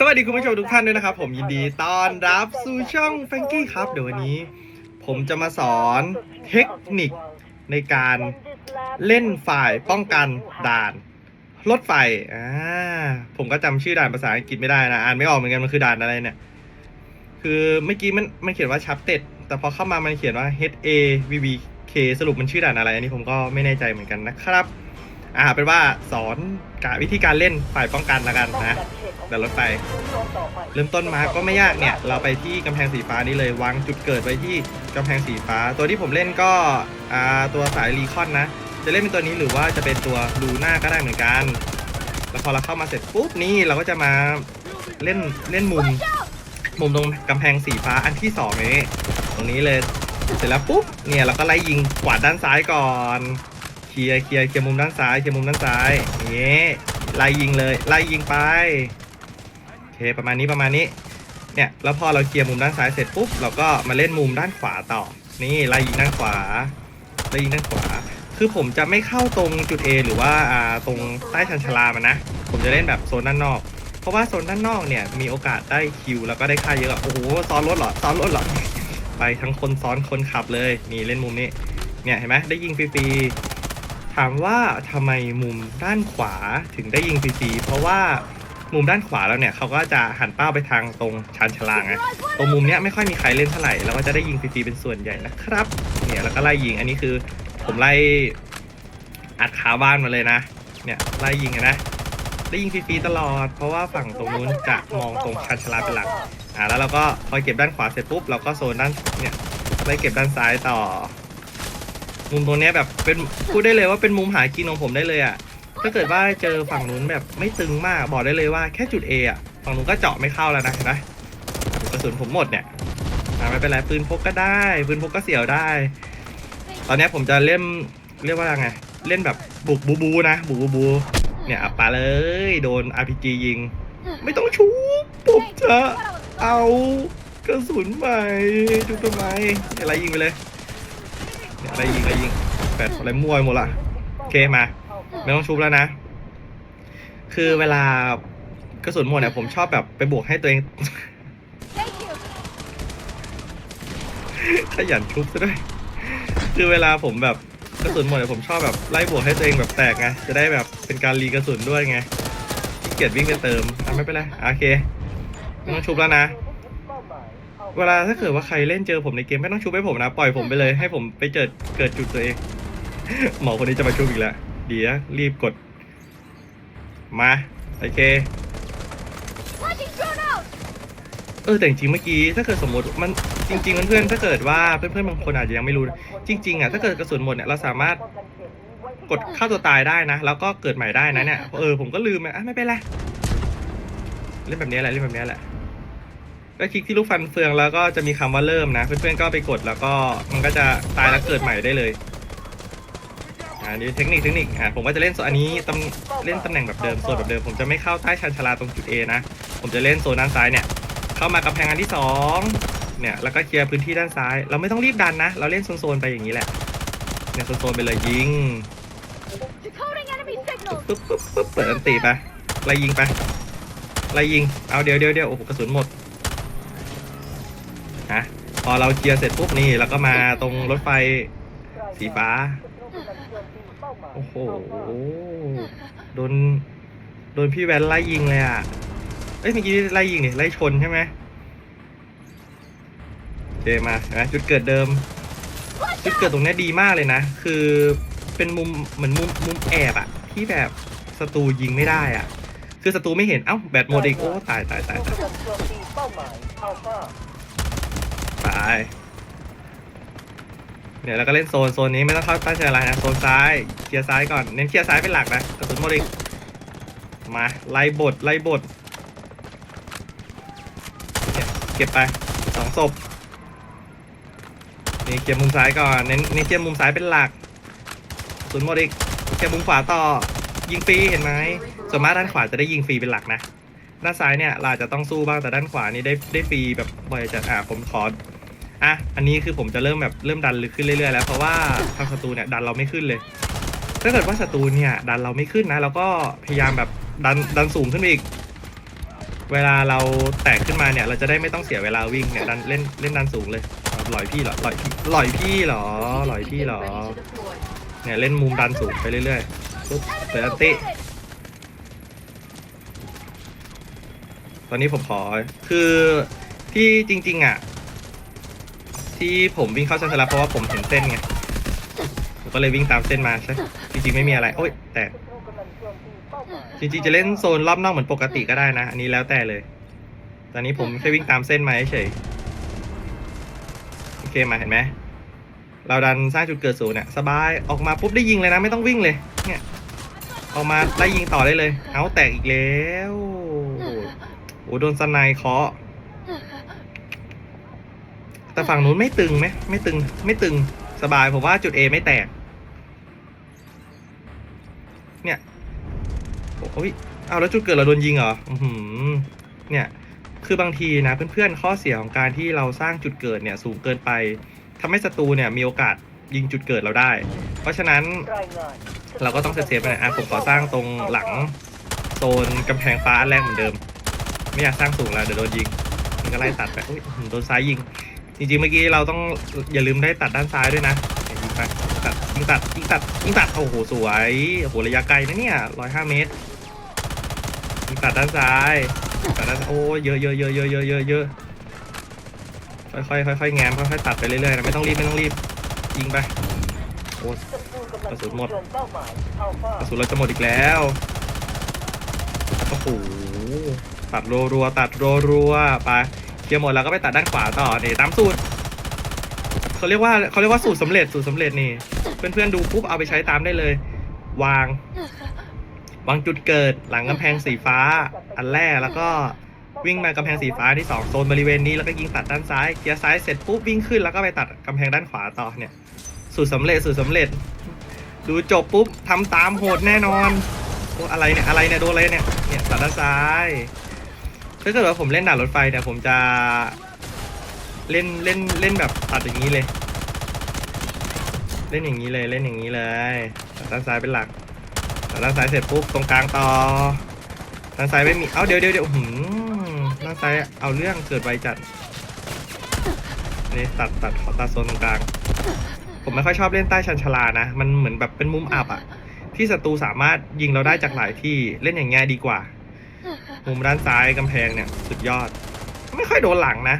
สวัสดีคุณผู้ชมทุกท่านด้วยนะครับ ผมยินดีต้อนรับสู่ช่องแฟงกี้ครับ เดี๋ยววันนี้ ผมจะมาสอนเทคนิคในการเล่นฝ่ายป้องกันด่านรถไฟอ่าผมก็จำชื่อด่านภาษาอังกฤษไม่ได้นะอ่านไม่ออกเหมือนกันมันคือด่านอะไรเนี่ย คือเมื่อกี้มันมันเขียนว่าชัปเต็ดแต่พอเข้ามามันเขียนว่า H A V V K สรุปมันชื่อด่านอะไร อันนี้ผมก็ไม่แน่ใจเหมือนกันนะครับ อ่าเป็นว่าสอนกวิธีการเล่นฝ่ายป้องกันละกันนะเด่านรถไฟเริ่มต้นมาก็ไม่ยากเนี่ย เราไปที่กำแพงสีฟ้านี้เลยวางจุดเกิดไว้ที่กำแพงสีฟ้า ตัวที่ผมเล่นก็อ่าตัวสายรีคอนนะ จะเล่นเป็นตัวนี้หรือว่าจะเป็นตัวลูหน่าก็ได้เหมือนกัน แล้วพอเราเข้ามาเสร็จปุ๊บนี่เราก็จะมาเล่นเล่นมุมมุมตรงกำแพงสีฟ้าอันที่สองนี้ตรงนี้เลยเสร็จแล้วปุ๊บเนี่ยเราก็ไล่ยิงกวาดด้านซ้ายก่อน เคลียร์เคลียร์เคลียร์มุมด้านซ้ายเคลียร์มุมด้านซ้ายอย่างเงี้ยไล่ยิงเลยไล่ยิงไปโอเคประมาณนี้ประมาณนี้เนี่ยแล้วพอเราเคลียร์มุมด้านซ้ายเสร็จปุ๊บเราก็มาเล่นมุมด้านขวาต่อ นี่ไล่ยิงด้านขวาไล่ยิงด้านขวา คือผมจะไม่เข้าตรงจุด A หรือว่าอ่าตรงใต้ชันชลามันนะ ผมจะเล่นแบบโซนด้านนอก เพราะว่าโซนด้านนอกเนี่ยมีโอกาสได้คิวแล้วก็ได้ค่าเยอะโอ้โหซ้อนรถเหรอซ้อนรถเหรอไปทั้งคนซ้อนคนขับเลยนี่เล่นมุมนี้เนี่ยเห็นไหมได้ยิงฟรีๆามว่าทำไมมุมด้านขวาถึงได้ยิงฟรีๆเพราะว่ามุมด้านขวาแล้วเนี่ยเขาก็จะหันเป้าไปทางตรงชานชลาไงตรงมุมเนี้ยไม่ค่อยมีใครเล่นเท่าไหร่แล้วก็จะได้ยิงฟรีๆเป็นส่วนใหญ่นะครับ เนี่ยแล้วก็ไล่ยิงอันนี้คือ ผมไล่อัดขาบ้านมาเลยนะ เนี่ยไล่ยิงนะได้ยิงฟรีๆตลอด เพราะว่าฝั่งตรงนู้นจะมองตรงชันชลาเป็นหลักอ่าแล้วเราก็พอเก็บด้านขวาเสร็จปุ๊บเราก็โซนด้านเนี่ยไล่เก็บด้านซ้ายต่อ มุมตรงเนี้ยแบบเป็นพูดได้เลยว่าเป็นมุมหากินของผมได้เลยอะ่ะถ้าเกิดว่าเจอฝั่งนู้นแบบไม่ตึงมากบอกได้เลยว่าแค่จุด A อะฝั่งนู้นก็เจาะไม่เข้าแล้วนะเห็นไหมกระสุนผมหมดเนี่ยอ่าไม่เป็นไรปืนพกก็ได้ปืนพกก็เสียวได้ ตอนเนี้ยผมจะเล่นเรียกว่าไงเล่นแบบบุกบูบูนะบุกบูบูเนี่ยปาเลยโดน RPG ยิง ไม่ต้องชูผมจะเอากระสุนใหม่จุดทำไมอะไรยิงไปเลย เนี่ยอะไรยิงอะไรยิงแปดอะไรมั่วไปหมดละโอเคมา ไม่ต้องชุบแล้วนะ คือเวลากระสุนหมดเนี่ยผมชอบแบบไปบวกให้ตัวเอง ขยันชุบซะด้วย คือเวลาผมแบบกระสุนหมดเนี่ยผมชอบแบบไล่บวกให้ตัวเองแบบแตกไงจะได้แบบเป็นการรีกระสุนด้วยไงขี้เกียจวิ่งไปเติมอะไม่เป็นไรโอเคไม่ต้องชุบแล้วนะ เวลาถ้าเกิดว่าใครเล่นเจอผมในเกมไม่ต้องชุบให้ผมนะ ปล่อยผมไปเลยให้ผมไปเจอเกิดจุดตัวเอง หมอคนนี้จะมาชุบอีกแล้วเดี๋ยวรีบกด มาโอเคเออแต่จริงเมื่อกี้ถ้าเกิดสมมติมันจริงๆเพื่อนๆถ้าเกิดว่าเพื่อนๆบางคนอาจจะยังไม่รู้ จริง ๆอะถ้าเกิดกระสุนหมดเนี่ยเราสามารถกดฆ่าตัวตายได้นะ แล้วก็เกิดใหม่ได้นะเนี่ยเออผมก็ลืมอะไม่เป็นไรเล่นแบบนี้แหละเล่นแบบนี้แหละ ก็คลิกที่ลูกฟันเฟืองแล้วก็จะมีคำว่าเริ่มนะ เพื่อนๆก็ไปกดแล้วก็มันก็จะตายแล้วเกิดใหม่ได้เลยอ่านี่เทคนิคเทคนิคอ่าผมก็จะเล่นโซนอันนี้ตำเล่นตำแหน่งแบบเดิมโซนแบบเดิมผมจะไม่เข้าใต้ชันชาลาตรงจุด A นะ ผมจะเล่นโซนด้านซ้ายเนี่ย เข้ามากำแพงอันที่สองเนี่ยแล้วก็เคลียร์พื้นที่ด้านซ้าย เราไม่ต้องรีบดันนะ เราเล่นโซนๆไปอย่างนี้แหละเนี่ยโซนๆไปเลยยิง Decoding enemy signals. ปึ๊บปึ๊บปึ๊บเปิดอันตีไปไล่ยิงไปไล่ยิง เอาเดี๋ยวเดี๋ยวเดี๋ยวโอ้โหกระสุนหมด ฮะพอเราเคลียร์เสร็จปุ๊บนี่เราก็มาตรงรถไฟสีฟ้า โอ้โห โดน โดนพี่แวนไล่ยิงเลยอะ เอ้ยเมื่อกี้ไล่ยิงเนี่ไล่ชนใช่ไหมโอเคมาเห็นะจุดเกิดเดิม จุดเกิดตรงเนี้ยดีมากเลยนะ คือเป็นมุมเหมือนมุมมุมแอบอะที่แบบศัตรูยิงไม่ได้อะคือศัตรูไม่เห็น เอ้าแบตหมดอีกโอ้ตายตายตายตาย ตายเนี่ยแล้วก็เล่นโซนโซนนี้ไม่ต้องเข้าใต้เชอะไรนะโซนซ้ายเคลียร์ซ้ายก่อนเน้นเคลียร์ซ้ายเป็นหลักนะกระสุนหมดอีกมาไล่บทไล่บทเนี่ยเก็บไปสองศพนี่เคลียร์มุมซ้ายก่อนเน้นเน้นเคลียร์มุมซ้ายเป็นหลักศูนย์หมดอีกเคลียร์มุมขวาต่อยิงฟรีเห็นไหมส่วนมากด้านขวาจะได้ยิงฟรีเป็นหลักนะด้านซ้ายเนี่ยเราจจะต้องสู้บ้างแต่ด้านขวานี่ได้ได้ฟรีแบบบ่อยจัดอะผมขอ อะอันนี้คือผมจะเริ่มแบบเริ่มดันลึกขึ้นเรื่อยๆแล้วเพราะว่าทางศัตรูเนี่ยดันเราไม่ขึ้นเลย ถ้าเกิดว่าศัตรูเนี่ยดันเราไม่ขึ้นนะเราก็พยายามแบบดันดันสูงขึ้นไปอีก เวลาเราแตกขึ้นมาเนี่ย เราจะได้ไม่ต้องเสียเวลาวิ่งเนี่ยดันเล่นเล่นดันสูงเลยหลอยพี่เหรอหลอยพี่หลอยพี่เหรอหลอยพี่เหรอเนี่ยเล่นมุมดันสูงไปเรื่อยๆปุ๊บเปิดติตอนนี้ผมขอคือที่จริง ๆ อะ ที่ผมวิ่งเข้าเส้นสลับเพราะว่าผมเห็นเส้นไง ผมก็เลยวิ่งตามเส้นมาใช่ จริงๆไม่มีอะไร โอ้ย แต่ จริงๆจะเล่นโซนรอบนอกเหมือนปกติก็ได้นะ อันนี้แล้วแต่เลย ตอนนี้ผมแค่วิ่งตามเส้นมาเฉย โอเคมาเห็นไหม เราดันสร้างจุดเกิดศูนย์เนี่ยสบาย ออกมาปุ๊บได้ยิงเลยนะไม่ต้องวิ่งเลย เนี่ยออกมาได้ยิงต่อได้เลย เอาแตกอีกแล้ว โอ้โหโอ้โหโดนสไนเคาะ แต่ฝั่งนู้นไม่ตึงไหมไม่ตึง ไม่ตึงสบายผมว่าจุด A ไม่แตก เนี่ยโอ้ยเอาแล้วจุดเกิดเราโดนยิงเหรออือหือเนี่ย คือบางทีนะเพื่อนๆข้อเสียของการที่เราสร้างจุดเกิดเนี่ยสูงเกินไปทำให้ศัตรูเนี่ยมีโอกาสยิงจุดเกิดเราได้ เพราะฉะนั้นเราก็ต้องเซฟๆไปหน่อยอะผมขอสร้างตรงหลังโซนกำแพงฟ้าอันแรกเหมือนเดิม ไม่อยากสร้างสูงแล้วเดี๋ยวโดนยิงมันก็ไล่ตัดไปอุ้ยโดนซ้ายยิง จริงๆเมื่อกี้เราต้องอย่าลืมได้ตัดด้านซ้ายด้วยนะยิงไปตัดยิงตัดยิงตัดยิงตัดโอ้โหสวยโอ้โหระยะไกลนะเนี่ยร้อยห้าเมตรยิงตัดด้านซ้ายตัดด้านโอ้เยอะเยอะเยอะเยอะเยอะเยอะเยอะค่อยๆค่อยๆแง้มค่อยๆตัดไปเรื่อยๆนะไม่ต้องรีบไม่ต้องรีบยิงไปโอ้กระสุนหมดกระสุนเราจะหมดอีกแล้วโอ้โหตัดรัวๆตัดรัวๆไป เคลียร์หมดแล้วก็ไปตัดด้านขวาต่อนี่ตามสูตรเขาเรียกว่าเขาเรียกว่าสูตรสำเร็จสูตรสำเร็จนี่ เพื่อนๆดูปุ๊บเอาไปใช้ตามได้เลย วาง วางจุดเกิดหลังกำแพงสีฟ้า อันแรกแล้วก็วิ่งมากำแพงสีฟ้าที่สองโซนบริเวณนี้แล้วก็ยิงตัดด้านซ้ายเคลียร์ซ้ายเสร็จปุ๊บวิ่งขึ้นแล้วก็ไปตัดกำแพงด้านขวาต่อเนี่ย สูตรสำเร็จสูตรสำเร็จ ดูจบปุ๊บทำตามโหดแน่นอนโอ้อะไรเนี่ยอะไรเนี่ยโดนอะไรเนี่ยเนี่ยตัดด้านซ้าย ถ้าเกิดว่าผมเล่นด่านรถไฟเนี่ยผมจะเล่นเล่นเล่นแบบตัดอย่างนี้เลย เล่นอย่างนี้เลยเล่นอย่างนี้เลยตัดด้านซ้ายเป็นหลักตัดด้านซ้ายเสร็จปุ๊บตรงกลางต่อด้านซ้ายไม่มีเอ้าเดี๋ยวเดี๋ยวเดี๋ยวหืมด้านซ้ายเอาเรื่องเกิดไวจัดนี่ตัดตัดขอตัดโซนตรงกลาง ผมไม่ค่อยชอบเล่นใต้ชันชลานะ มันเหมือนแบบเป็นมุมอับอะที่ศัตรูสามารถยิงเราได้จากหลายที่เล่นอย่างเงี้ยดีกว่า มุมด้านซ้ายกำแพงเนี่ย สุดยอด ไม่ค่อยโดนหลังนะ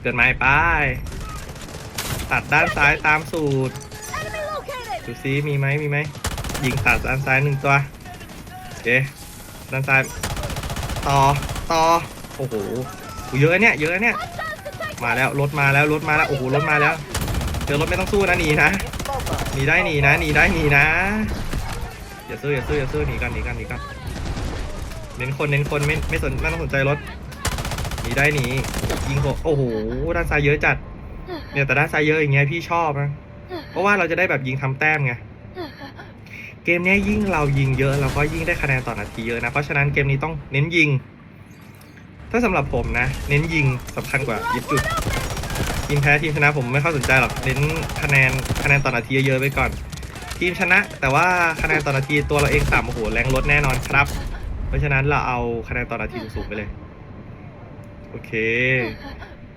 เกิดไม้ป้ายตัดด้านซ้ายตามสูตรดูซิมีไหมมีไหมยิงตัดด้านซ้ายหนึ่งตัวโอเคด้านซ้ายต่อต่อโอ้โหเยอะเนี่ยเยอะเนี่ยมาแล้วรถมาแล้วรถมาแล้วโอ้โหรถมาแล้วเจอรถไม่ต้องสู้นะหนีนะหนีได้หนีนะหนีได้หนีนะอย่าสู้อย่าสู้อย่าสู้หนีกันหนีกันหนีกัน เน้นคนเน้นคนไม่ไม่สนไม่ต้องสนใจรถหนีได้หนียิงโหโอ้โหด้านซ้ายเยอะจัด เนี่ยแต่ด้านซ้ายเยอะอย่างเงี้ยพี่ชอบนะเพราะว่าเราจะได้แบบยิงทำแต้มไงเกมนี้ยิ่งเรายิงเยอะเราก็ยิ่งได้คะแนนต่อนาทีเยอะนะเพราะฉะนั้นเกมนี้ต้องเน้นยิง ถ้าสำหรับผมนะ เน้นยิงสำคัญกว่ายึดจุดทีมแพ้ทีมชนะผมไม่ค่อยสนใจหรอกเน้นคะแนนคะแนนต่อนาทีเยอะไปก่อน ทีมชนะ แต่ว่าคะแนนต่อนาทีตัวเราเองต่ำโอ้โหแรงลดแน่นอนครับ เพราะฉะนั้นเราเอาคะแนนต่อนาทีสูงๆไปเลย โอเค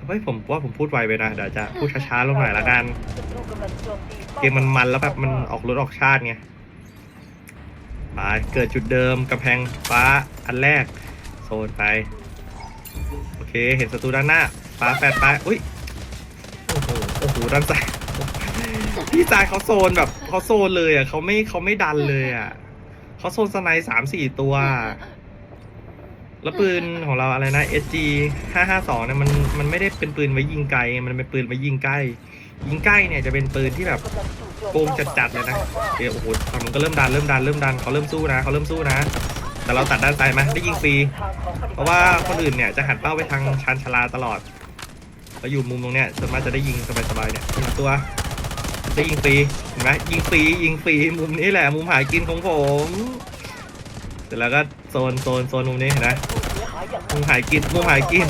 เฮ้ยผมว่าผมพูดไวไปนะเดี๋ยวจะพูดช้าๆลงหน่อยละกัน เกมมันมันแล้วแบบมันออกรถออกชาติไงไปเกิดจุดเดิมกำแพงฟ้าอันแรก โซนไป โอเค เห็นศัตรูด้านหน้า ฟ้าแฟดไปอุ้ยโอ้โหโอ้โหด้านซ้ายพี่จายเขาโซนแบบเขาโซนเลยอะเขาไม่เขาไม่ดันเลยอะ เขาโซนสไนด์สามสี่ตัว แล้วปืนของเราอะไรนะ SG ห้าห้าสองเนี่ยมันมันไม่ได้เป็นปืนไว้ยิงไกล มันเป็นปืนไว้ยิงใกล้ ยิงใกล้เนี่ยจะเป็นปืนที่แบบโกงจัดๆเลยนะเดี๋ยวโอ้โหฝั่งมันก็เริ่มดันเริ่มดันเริ่มดันเขาเริ่มสู้นะเขาเริ่มสู้นะ แต่เราตัดด้านซ้ายมาได้ยิงฟรี เพราะว่าคนอื่นเนี่ยจะหันเป้าไปทางชานชาลาตลอดเราอยู่มุมตรงเนี้ยส่วนมากจะได้ยิงสบายๆเนี่ยยิงตัว ได้ยิงฟรีเห็นไหมยิงฟรียิงฟรีมุมนี้แหละ มุมหายกินของผมเสร็จแล้วก็โซนโซนโซนมุมนี้เห็นไหมมุมหายกินมุมหายกิน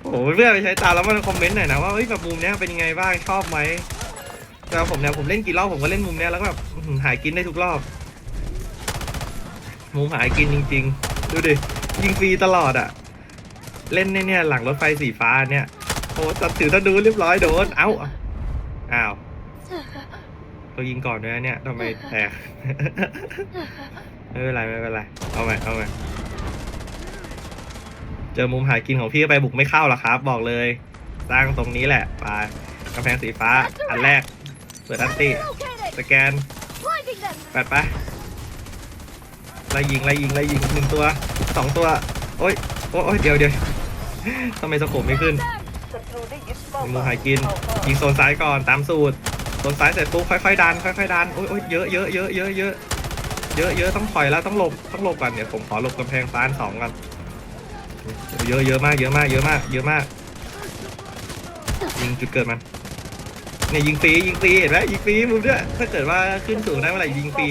โอ้โหเพื่อนไปใช้ตามแล้วมันคอมเมนต์หน่อยนะว่าเฮ้ยแบบมุมเนี้ยเป็นยังไงบ้างชอบไหมแต่ผมเนี่ยผมเล่นกี่รอบผมก็เล่นมุมเนี้ยแล้วก็แบบหายกินได้ทุกรอบ มุมหายกินจริง ๆ ดูดิยิงฟรีตลอดอะเล่นเนี่ยหลังรถไฟสีฟ้าเนี่ยโอ้ตัดถือตะดูเรียบร้อยโดนเอ้า อ้าวเรายิงก่อนด้วยนะเนี่ยทำไมแตก ไม่เป็นไรไม่เป็นไร เอาใหม่เอาใหม่เจอมุมหากินของพี่ไปบุกไม่เข้าหรอกครับ บอกเลย สร้างตรงนี้แหละไปกำแพงสีฟ้า อันแรก เปิดอันติ Relocated. สแกน Blinding them. แปดไปไล่ยิงไล่ยิงไล่ยิงหนึ่งตัวสองตัว โอ้ยโอ้ยโอ้ยเดี๋ยวเดี๋ยวทำไมสโคปไม่ขึ้นศัตรูได้ยึด เป้ามีหมือมายหายกิน ยิงโซนซ้ายก่อนตามสูตรโซนซ้ายเสร็จปุ๊บค่อยๆดันค่อยๆดันโอ้ยโอ้ยเยอะเยอะเยอะเยอะเยอะเยอะเยอะต้องถอยแล้วต้องหลบต้องหลบก่อนเดี๋ยวผมขอหลบกำแพงฟ้าอันสองก่อนเยอะเยอะมากเยอะมากเยอะมากเยอะมาก ยิงจุดเกิดมันเนี่ยยิงฟรียิงฟรีเห็นไหมยิงฟรีมุมเนี่ยถ้าเกิดว่าขึ้นสูงได้เมื่อไหร่ยิงฟรี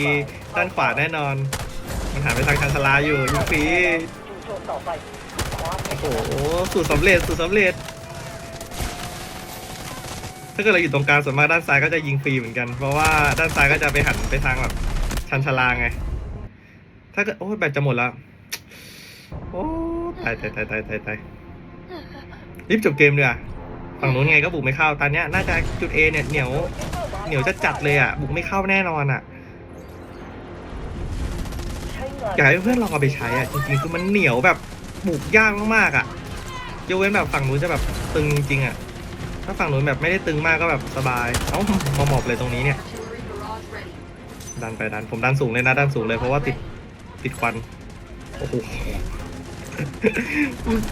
ด้านขวาแน่นอน มันหันไปทางชันชาลาอยู่ยิงฟรีจู่โจมต่อไปความไม่โอ้โหสูตรสำเร็จสูตรสำเร็จ ถ้าเกิดเราอยู่ตรงกลางส่วนมากด้านซ้ายก็จะยิงฟรีเหมือนกัน เพราะว่าด้านซ้ายก็จะไปหันไปทางแบบชันชลาไง ถ้าเกิดโอ้ยแบตจะหมดแล้ว โอ้ตายตายตายตายตายตายรีบจบเกมเลยอะฝั่งนู้นไงก็บุกไม่เข้า ตอนเนี้ยน่าจะจุด A เนี่ยเหนียวเหนียวจะจัดเลยอะ บุกไม่เข้าแน่นอนอะอยากให้เพื่อนลองเอาไปใช้อะจริงๆคือมันเหนียวแบบบุกยากมากๆอะยกเว้นแบบฝั่งนู้นจะแบบตึงจริงๆอะ ถ้าฝั่งนู้นแบบไม่ได้ตึงมากก็แบบสบาย เอ้ามาหมอบเลยตรงนี้เนี่ย ดันไปดัน ผมดันสูงเลยนะดันสูงเลยเพราะว่าติดติดควัน โอ้โห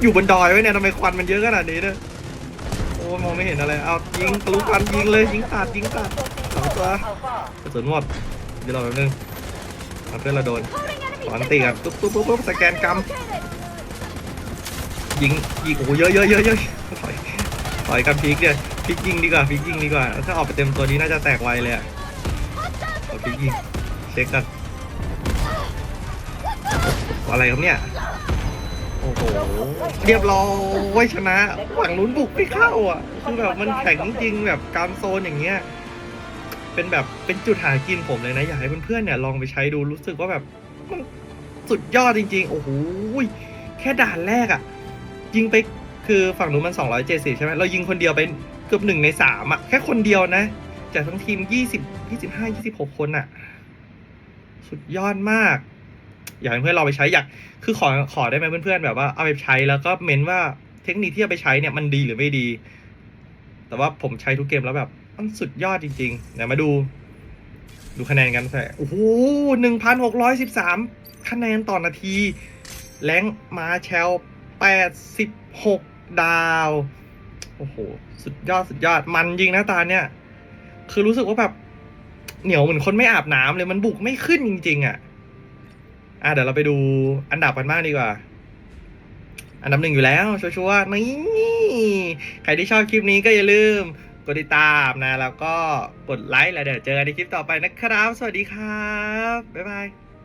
อยู่บนดอยไว้เนี่ยทำไมควันมันเยอะขนาดนี้เนี่ย โอ้มองไม่เห็นอะไร เอายิงทะลุควันยิงเลยยิงตัดยิงตัดสองตัวกระสุนหมดเดี๋ยวรอแป๊บนึงเอาเพื่อนเราโดนสอนตีกัน signals. ปุ๊บปุ๊บปุ๊บปุ๊บสแกนกรรมยิงยิงโอ้โหเยอะเยอะเยอะเยอะถอย ถอยกันพิกเนี่ยพิกยิงดีกว่าพิกยิงดีกว่า ถ้าออกไปเต็มตัวนี้น่าจะแตกไวเลยอะเอาพิกยิงเช็คกันอะไรครับเนี่ย โอ้โห เรียบร้อยชนะฝั่งนู้นบุกไม่เข้าอะ คือแบบมันแข็งจริงแบบกางโซนอย่างเงี้ย เป็นแบบเป็นจุดหากินผมเลยนะ อยากให้เพื่อนๆเนี่ยลองไปใช้ดูรู้สึกว่าแบบมันสุดยอดจริง ๆ โอ้โห แค่ด่านแรกอะ ยิงไป คือฝั่งนู้นมัน 270 ใช่ไหมเรายิงคนเดียวไปเกือบหนึ่งในสามอะแค่คนเดียวนะ จากทั้งทีม 20 25 26 คนอะสุดยอดมาก อยากให้เพื่อนเราไปใช้อยากคือขอขอได้ไหมเพื่อนๆแบบว่าเอาไปใช้แล้วก็เมนว่าเทคนิคที่เอาไปใช้เนี่ยมันดีหรือไม่ดี แต่ว่าผมใช้ทุกเกมแล้วแบบมันสุดยอดจริงๆเดี๋ยวมาดู ดูคะแนนกันใช่โอ้โหหนึ่งพันหกร้อยสิบสามคะแนนต่อนาที แรงมาแชล แปดสิบหกดาว โอ้โห สุดยอดสุดยอด มันจริงนะตาเนี่ย คือรู้สึกว่าแบบ เหนียวเหมือนคนไม่อาบน้ำเลย มันบุกไม่ขึ้นจริง ๆ อะ อะ เดี๋ยวเราไปดูอันดับกันบ้างดีกว่า อันดับหนึ่งอยู่แล้ว ชัวร์ๆนี่ ใครที่ชอบคลิปนี้ก็อย่าลืมกดติดตามนะ แล้วก็กดไลค์แล้วเดี๋ยวเจอกันในคลิปต่อไปนะครับ สวัสดีครับ บ๊ายบาย